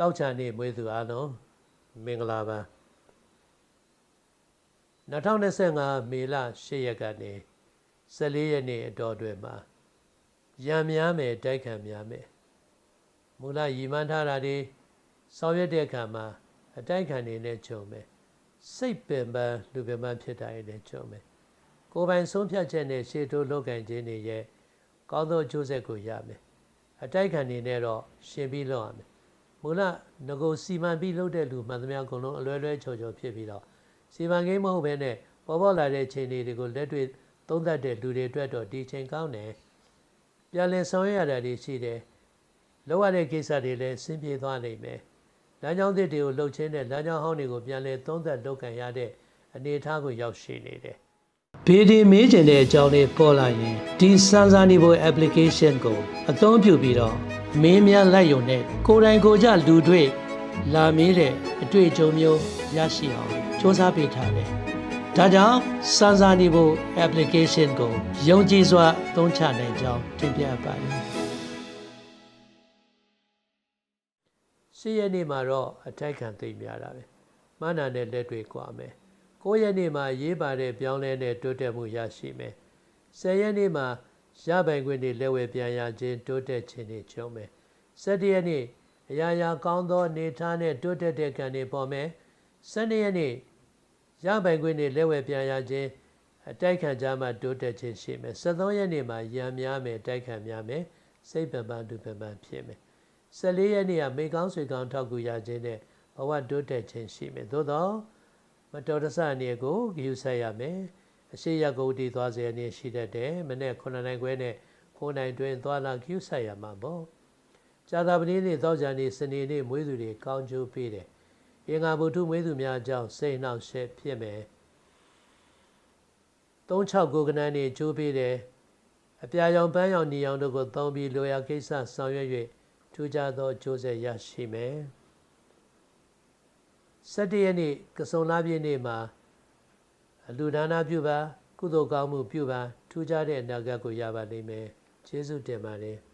တောက်ချန်နေ့မွေးသူအားလုံးမင်္ဂလာပါ2025မေလ10ရက်ကနေ14ရက်နေ့အတော်အတွင်းမှာရံများမယ်တိုက်ခံများမယ်မူလရည်မှန်းထားတာဒီဆောင်ရွက်တဲ့အခါမှာအတိုက်ခံနေနဲ့ကြုံမယ်စိတ်ပင်ပန်းလူပင်ပန်းဖြစ်တာရတဲ့ကြုံမယ်ကိုယ်ပိုင်ဆုံးဖြတ်ချက်နဲ့ရှေ့တိုးလုပ်ကင်ခြင်းတွေရဲ့ကောင်းသောအကျိုးဆက်ကိုရမယ်အတိုက်ခံနေနဲ့တော့ရှင်ပြီးလုပ်ရမယ် မူလငကိုစီမံပြီးလုပ်တဲ့လူမှန်သမျှအကုန်လုံးအလွဲလွဲချော်ချော်ဖြစ်ပြီးတော့စီမံကိန်းမဟုတ်ဘဲနဲ့ပေါ်ပေါ်လာတဲ့ခြေနေတွေကိုလက်တွေ့သုံးသပ်တဲ့လူတွေအတွက်တော့ဒီချိန်ကောင်းတယ်ပြန်လည်ဆောင်ရွက်ရတာတွေရှိတယ်လောက်ရတဲ့ကိစ္စတွေလည်းဆင်းပြေသွားနိုင်မယ်လမ်းကြောင်းသစ်တွေကိုလှုပ်ချင်းတဲ့လမ်းကြောင်းဟောင်းတွေကိုပြန်လည်သုံးသပ်လုပ်ကန်ရတဲ့အနေအထားကိုရောက်ရှိနေတယ်ဘေဒီမေးကျင်တဲ့အကြောင်းလေးပေါ်လာရင်ဒီစမ်းစာနေဖို့ application ကိုအသုံးပြုပြီးတော့ မင်းများလိုက်ယုံနဲ့ကိုယ်တိုင်ကိုယ်ကြလူတွေ့လာမေးတဲ့အတွေ့အကြုံမျိုးရရှိအောင်စ조사ပေးထားတယ်။ဒါကြောင့်စမ်းစာနေဖို့ application ကိုယုံကြည်စွာသုံးချနိုင်ကြောင်းတင်ပြပါတယ်။ရှရက်နေ့မှာတော့အထိုက်ခံသိမ့်များတာပဲ။မနာနဲ့လက်တွေကွာမယ်။9ရက်နေ့မှာရေးပါတဲ့ပြောင်းလဲတဲ့တိုးတက်မှုရရှိမယ်။10ရက်နေ့မှာ ရပိုင်ခွင့်တွေလက်ဝဲပြန်ရခြင်းတိုးတက်ခြင်းတွေကျုံမယ်။17ရက်နေ့အရာရာကောင်းသောနေထားနဲ့တိုးတက်တဲ့ကံတွေပေါ်မယ်။12ရက်နေ့ရပိုင်ခွင့်တွေလက်ဝဲပြန်ရခြင်းအတိုက်ခံကြမှာတိုးတက်ခြင်းရှိမယ်။73ရက်နေ့မှာရံများမယ်တိုက်ခံများမယ်စိတ်ပံပန်းဒုပံပန်းဖြစ်မယ်။14ရက်နေ့ကမေကောင်းဆွေကောင်းထောက်ကူရခြင်းနဲ့ဘဝတိုးတက်ခြင်းရှိမယ်။သို့တော့မတော်တဆအနေကိုဂရုစိုက်ရမယ်။ အရှိရဂုတ်တီသွားစေအနေရှိတတ်တယ်။မနေ့9နိုင်ခွဲနဲ့9နိုင်တွင်သွားလာဂရုစိုက်ရမှာပေါ့။ဇာတာပတိနေ့သောကြံနေ့စနေနေ့မွေးသူတွေကောင်းကျိုးပေးတယ်။အင်္ဂါဗုဒ္ဓမွေးသူများအကြောင်းစိတ်နှောက်ရှက်ဖြစ်မယ်။36ကိုကနန်းနေကျိုးပေးတယ်။အပြာရောင်ပန်းရောင်ညီရောင်တို့ကိုသုံးပြီးလိုရာကိစ္စဆောင်ရွက်၍ထူးခြားသောအကျိုးဆက်ရရှိမယ်။17ရက်နေ့ကစုံလာပြည့်နေ့မှာအ လူဒါနာပြုပါ ကုသိုလ်ကောင်းမှုပြုပါထူးခြားတဲ့အနာဂတ်ကိုရပါလိမ့်မယ်။ကျေးဇူးတင်ပါတယ်။